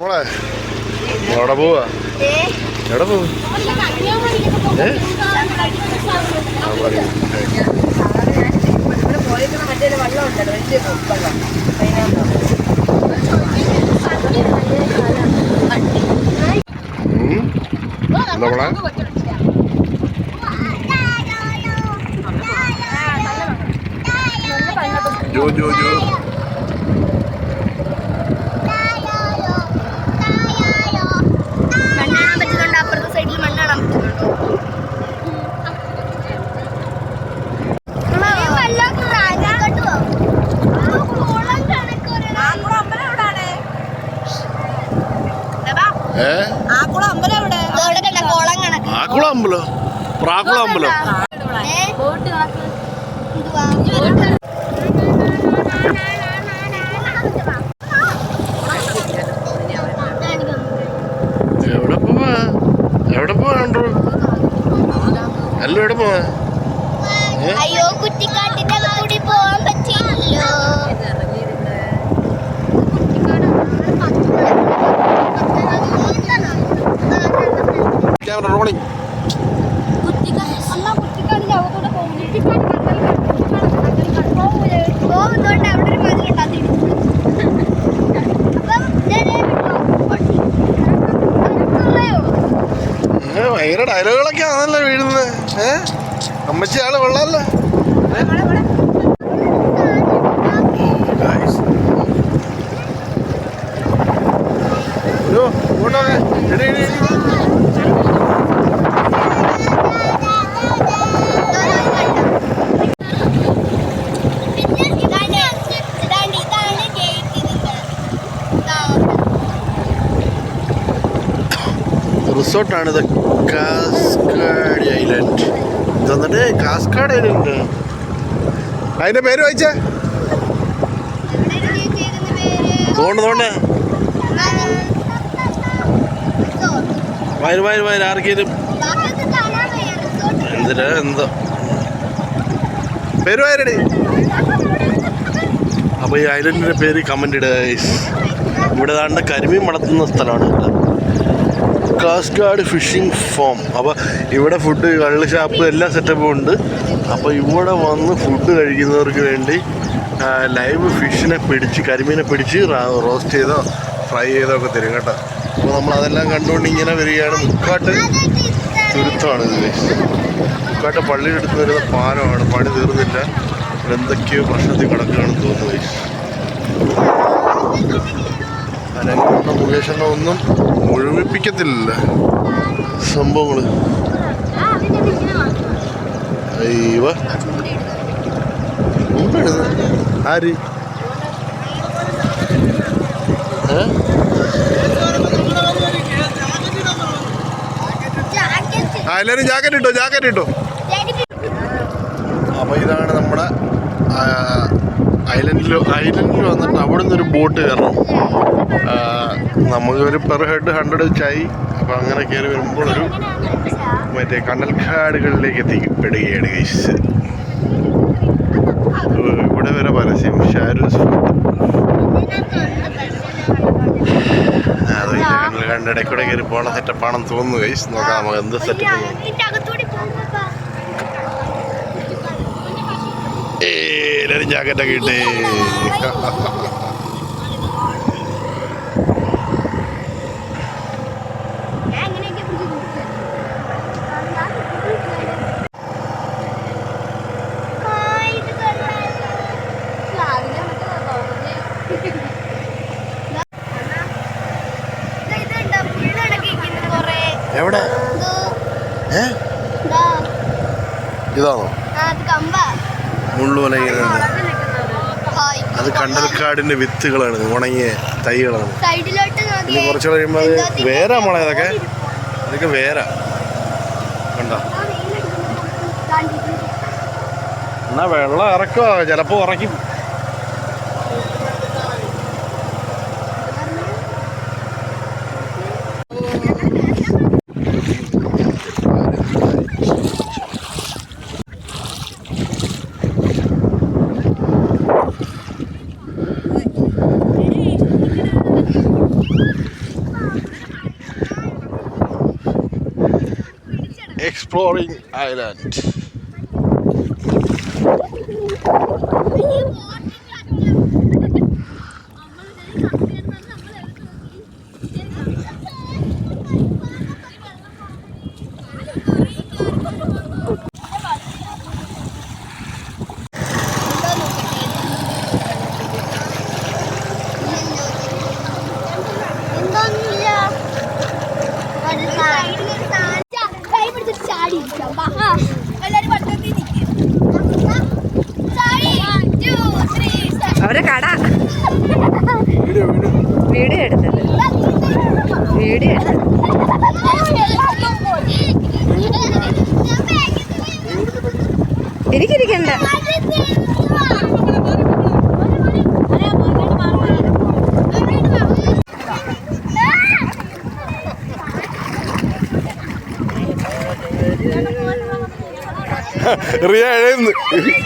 മോളെ എവിടെ പോവാ എവിടെ പോവാ ഏ? ആ, പറയൂ. ഉം. എന്താ മോളെ ജോ ജോ ജോ ആക്കുളം അമ്പലം പ്രാക്കുളം അമ്പലം? എവിടെ പോവാ? എവിടെ പോവാ അല്ല എവിടെ പോവാ? അയ്യോ കുട്ടിക്കാട്ടിന്റെ കൂടി പോവാൻ പറ്റില്ലല്ലോ ക്യാമറ റോളിംഗ് ഭയങ്കര ഡയലോഗുകളൊക്കെ ആണല്ലോ വീഴുന്നത്. ഏ? അമ്മച്ചി ആൾ കൊള്ളാല്ലേ റിസോർട്ടാണിത് കാസ്കാഡ് ഐലൻഡ്. ഇത് വന്നിട്ട് കാസ്കാഡ് ഐലൻഡ് അതിന്റെ പേര് വായിച്ചേ. തോണ്ട് തോണ്ട് വയറ് വയറ് വയറ് ആർക്കേലും എന്തിനാ എന്തോ. പേര് വയറടി അപ്പോൾ ഈ ഐലൻഡിന്റെ പേര് കമന്റ് ഇടുക. ഇവിടെ ദാണ്ട് കരിമീൻ വളർത്തുന്ന സ്ഥലമാണ്. കേട്ടോ കാസ്കാഡ് ഫിഷിംഗ് ഫോം. അപ്പോൾ ഇവിടെ ഫുഡ് കള്ള് ഷാപ്പ് എല്ലാ സെറ്റപ്പും ഉണ്ട്. അപ്പോൾ ഇവിടെ വന്ന് ഫുഡ് കഴിക്കുന്നവർക്ക് വേണ്ടി ലൈവ് ഫിഷിനെ പിടിച്ച് കരിമീനെ പിടിച്ച് റോസ്റ്റ് ചെയ്തോ ഫ്രൈ ചെയ്തോ ഒക്കെ തരും കേട്ടോ. അപ്പോൾ നമ്മൾ അതെല്ലാം കണ്ടുകൊണ്ട് ഇങ്ങനെ വരികയാണ്. മുക്കാട്ട് തുരുത്തമാണ് ഇത്. മുക്കാട്ട് പള്ളിയുടെ എടുത്ത് വരുന്ന പാലമാണ്. പണി തീർന്നില്ല. എന്തൊക്കെയോ പ്രശ്നത്തിൽ കിടക്കുകയാണെന്ന് തോന്നുന്നു. അനങ്ങുന്ന മുകേഷണ്ണ ഒന്നും സംഭവങ്ങൾ സംഭവങ്ങൾ. അയ്യവ എന്താണിത്? ആര്? ആ എല്ലാവരും ജാക്കറ്റ് ഇട്ടോ ജാക്കറ്റ് ഇട്ടോ അപ്പൊ ഇതാണ് നമ്മുടെ ആ, ഐലൻഡിൽ ഐലൻഡിൽ വന്നിട്ട് അവിടെ നിന്ന് ഒരു ബോട്ട് കയറണം. ആ, നമുക്ക് ഒരു പെർ ഹെഡ് ഹൺഡ്രഡ് വെച്ചായി അപ്പം അങ്ങനെ കയറി വരുമ്പോൾ ഒരു മറ്റേ കണ്ടൽക്കാടുകളിലേക്ക് എത്തിപ്പെടുകയാണ് ഗൈസ് ഇവിടെ വരെ പരസ്യം. ഷാരൂസ് അത് കണ്ടട കൂടെ കയറി പോകണ സെറ്റപ്പാണെന്ന് തോന്നുന്നു ഗൈസ് നോക്കാം നമുക്ക് എന്ത് സെറ്റപ്പ് എല്ലാവരും ജാക്കറ്റൊക്കെ ഇട്ടേ. ഹായ്. അത് കണ്ടൽക്കാടിന്റെ വിത്തുകളാണ്. ഉണങ്ങിയ തൈകളാണ്. ഇനി കുറച്ച് കഴിയുമ്പോൾ അത് വേരാ മോളെ ഇതൊക്കെ? ഇതൊക്കെ വേരാ. കണ്ടോ? എന്നാ വെള്ളം ഇറക്കുവാ ചിലപ്പോ ഉറക്കും എക്സ്പ്ലോറിംഗ് ഐലാൻഡ് വീഡിയോ എടുത്തത് വീഡിയോ എടുത്തത് എനിക്കിരിക്കണ്ട റിയ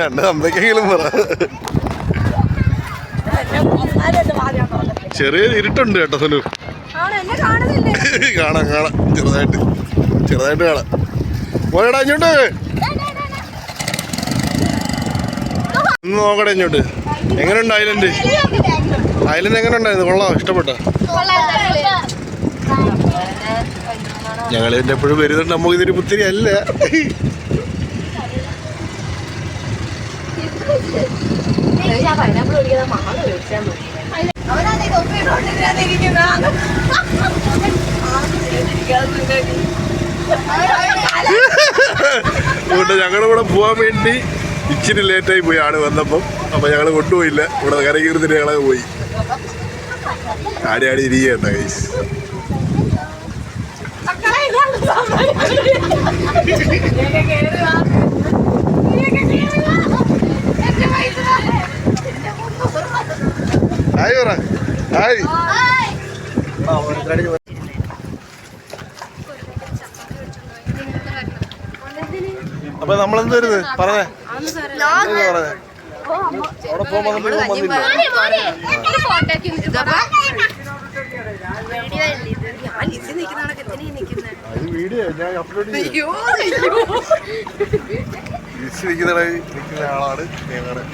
രണ്ട് അമ്മയ്ക്കെങ്കിലും പറ. ചെറിയ ഇരുട്ടുണ്ട് കേട്ടോ സലു. കാണാം കാണാം. ചെറുതായിട്ട്. ചെറുതായിട്ട് കാണാം. പോയടാ ഇങ്ങോട്ട്. ഒന്ന് നോക്കട്ടെ ഇങ്ങോട്ട്. എങ്ങനെയുണ്ട് ഐലൻഡ്? ഐലൻഡ് എങ്ങനെ ഉണ്ടായിരുന്നു കൊള്ളാം ഇഷ്ടപ്പെട്ട? ഞങ്ങൾ ഇതിന്റെ എപ്പോഴും വരുന്നുണ്ട്. നമുക്ക് ഇതൊരു പുത്തിരി അല്ല. ഇവിടെ ഞങ്ങളുടെ കൂടെ പോകാൻ വേണ്ടി ഇച്ചിരി ലേറ്റായി പോയി ആട് വന്നപ്പം. അപ്പൊ ഞങ്ങൾ കൊണ്ടുപോയില്ല. ഇവിടെ കരകീർത്തിന് ഞങ്ങളെ പോയി. ആടി ഇരിക്കണ്ട ഗൈസ് പറ. അപ്പൊ നമ്മളെന്ത് വരുന്നത് പറഞ്ഞേ. പറഞ്ഞേ? അവിടെ പോകുമ്പോ നമ്മൾ വന്നില്ല അത് വീഡിയോ ഞാൻ അപ്ലോഡ് നിൽക്കുന്ന ആളാണ് ഞങ്ങളുടെ